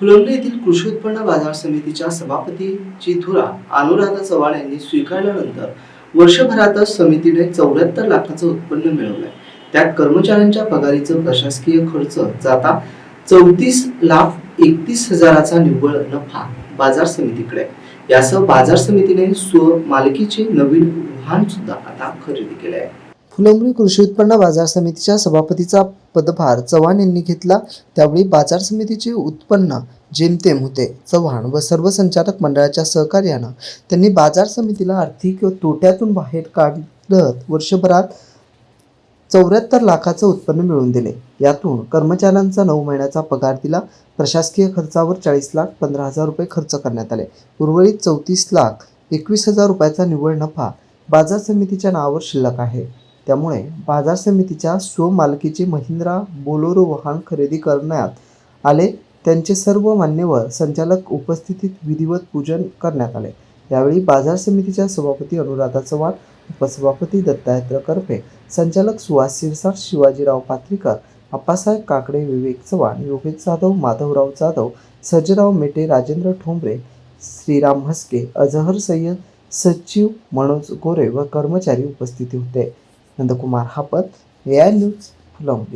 फुलंब्री येथील कृषी उत्पन्न बाजार समितीच्या सभापतीची धुरा अनुराधा चव्हाण यांनी स्वीकारल्यानंतर वर्षभरातच समितीने चौऱ्याहत्तर लाखाचं उत्पन्न मिळवलंय. त्यात कर्मचाऱ्यांच्या पगारीचं प्रशासकीय खर्च जाता चौतीस लाख एकतीस हजाराचा निव्वळ नफा बाजार समितीकडे यासह बाजार समितीने स्वमालकीचे नवीन वाहन सुद्धा आता खरेदी केले आहे फुलंब्री कृषी उत्पन्न बाजार समितीच्या सभापतीचा पदभार चव्हाण यांनी घेतला. त्यावेळी बाजार समितीचे उत्पन्न जेमतेम होते. चव्हाण व सर्व संचालक मंडळाच्या सहकार्यानं त्यांनी बाजार समितीला आर्थिक तोट्यातून बाहेर काढत वर्षभरात चौऱ्याहत्तर लाखाचं उत्पन्न मिळवून दिले. यातून कर्मचाऱ्यांचा नऊ महिन्याचा पगार दिला. प्रशासकीय खर्चावर चाळीस लाख पंधरा हजार रुपये खर्च करण्यात आले. उर्वरित चौतीस लाख एकवीस हजार रुपयाचा निव्वळ नफा बाजार समितीच्या नावावर शिल्लक आहे. त्यामुळे बाजार समितीच्या स्वमालकीचे महिंद्रा बोलोरो वाहन खरेदी करण्यात आले. त्यांचे सर्व मान्यवर संचालक उपस्थितीत विधिवत पूजन करण्यात आले. यावेळी बाजार समितीच्या सभापती अनुराधा चव्हाण उपसभापती दत्तात्रय करपे संचालक सुहास शिरसाट शिवाजीराव पात्रीकर अप्पासाहेब काकडे विवेक चव्हाण योगेश जाधव माधवराव जाधव सजराव मेटे राजेंद्र ठोंबरे श्रीराम म्हस्के अजहर सय्यद सचिव मनोज गोरे व कर्मचारी उपस्थित होते. Nandkumar Hapat A I news Phulambri